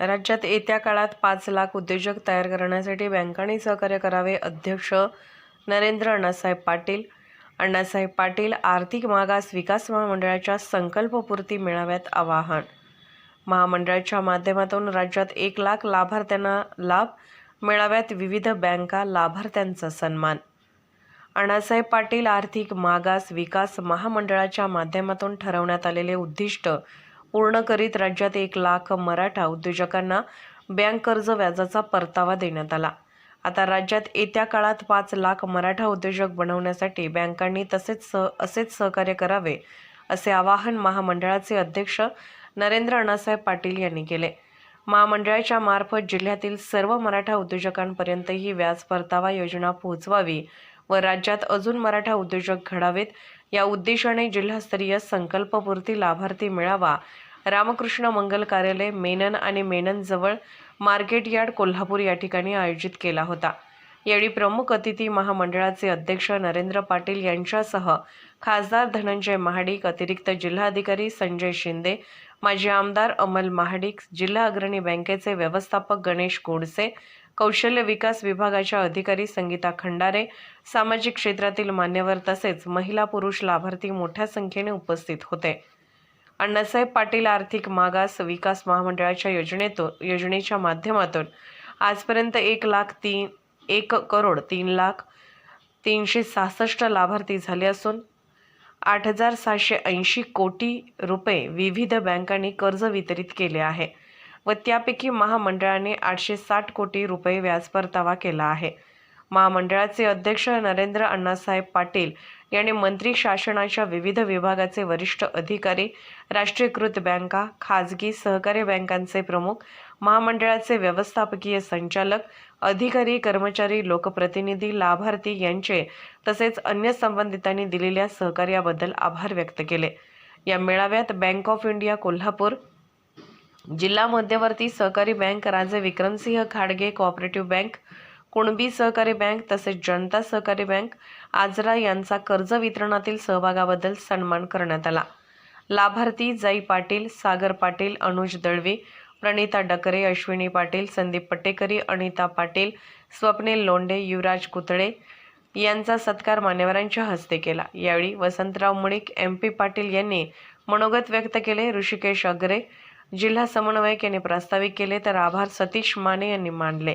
राज्यात येत्या काळात पाच लाख उद्योजक तयार करण्यासाठी बँकांनी सहकार्य करावे अध्यक्ष नरेंद्र अण्णासाहेब पाटील. अण्णासाहेब पाटील आर्थिक मागास विकास महामंडळाच्या संकल्पपूर्ती मेळाव्यात आवाहन. महामंडळाच्या माध्यमातून राज्यात एक लाख लाभार्थ्यांना लाभ मेळाव्यात विविध बँका लाभार्थ्यांचा सन्मान. अण्णासाहेब पाटील आर्थिक मागास विकास महामंडळाच्या माध्यमातून ठरवण्यात आलेले उद्दिष्ट पूर्ण करीत राज्यात एक लाख मराठा उद्योजकांना बँक कर्ज व्याजाचा परतावा देण्यात आला. आता राज्यात येत्या काळात पाच लाख मराठा उद्योजक बनवण्यासाठी बँकांनी तसेच सह असेच सहकार्य करावे असे आवाहन महामंडळाचे अध्यक्ष नरेंद्र अण्णासाहेब पाटील यांनी केले. महामंडळाच्या मार्फत जिल्ह्यातील सर्व मराठा उद्योजकांपर्यंत ही व्याज परतावा योजना पोहोचवावी व राज्यात अजून मराठा उद्योजक घडावेत या उद्देशाने जिल्हास्तरीय संकल्पपूर्ती लाभार्थी मिळावा रामकृष्ण मंगल कार्यालय मेनन आणि मेननजवळ मार्केट यार्ड कोल्हापूर या ठिकाणी आयोजित केला होता. यावेळी प्रमुख अतिथी महामंडळाचे अध्यक्ष नरेंद्र पाटील यांच्यासह खासदार धनंजय महाडिक अतिरिक्त जिल्हाधिकारी संजय शिंदे माजी आमदार अमल महाडिक जिल्हा अग्रणी बँकेचे व्यवस्थापक गणेश गोडसे कौशल्य विकास विभागाच्या अधिकारी संगीता खंडारे सामाजिक क्षेत्रातील मान्यवर तसेच महिला पुरुष लाभार्थी मोठ्या संख्येने उपस्थित होते. अण्णासाहेब पाटील आर्थिक मागास विकास महामंडळाच्या योजनेतून योजनेच्या माध्यमातून आजपर्यंत एक लाख तीन एक करोड तीन लाख तीनशे सहासष्ट लाभार्थी झाले असून आठ हजार सहाशे ऐंशी कोटी रुपये विविध बँकांनी कर्ज वितरित केले आहे व त्यापैकी महामंडळाने आठशे साठ कोटी रुपये व्याज परतावा केला आहे. महामंडळाचे अध्यक्ष नरेंद्र अण्णासाहेब पाटील यांनी मंत्री शासनाच्या विविध विभागाचे वरिष्ठ अधिकारी राष्ट्रीयकृत बँका खाजगी सहकारी बँकांचे प्रमुख महामंडळाचे व्यवस्थापकीय संचालक अधिकारी कर्मचारी लोकप्रतिनिधी लाभार्थी यांचे तसेच अन्य संबंधितांनी दिलेल्या सहकार्याबद्दल आभार व्यक्त केले. या मेळाव्यात बँक ऑफ इंडिया कोल्हापूर जिल्हा मध्यवर्ती सहकारी bank Raje Vikramsinh Khadge cooperative bank Kunbi सहकारी बँक तसेच जनता सहकारी बँक आजरा यांचा कर्ज वितरणातील सहभागाबद्दल सन्मान करण्यात आला. लाभार्थी जाई पाटील सागर पाटील अनुज दळवे प्रणिता डकरे अश्विनी पाटील संदीप पटेकरी अनिता पाटील स्वप्नील लोंढे युवराज कुतळे यांचा सत्कार मान्यवरांच्या हस्ते केला. यावेळी वसंतराव मुळीक एम पी पाटील यांनी मनोगत व्यक्त केले. ऋषिकेश अग्रे जिल्हा समन्वयक यांनी प्रास्ताविक केले तर आभार सतीश माने यांनी मानले.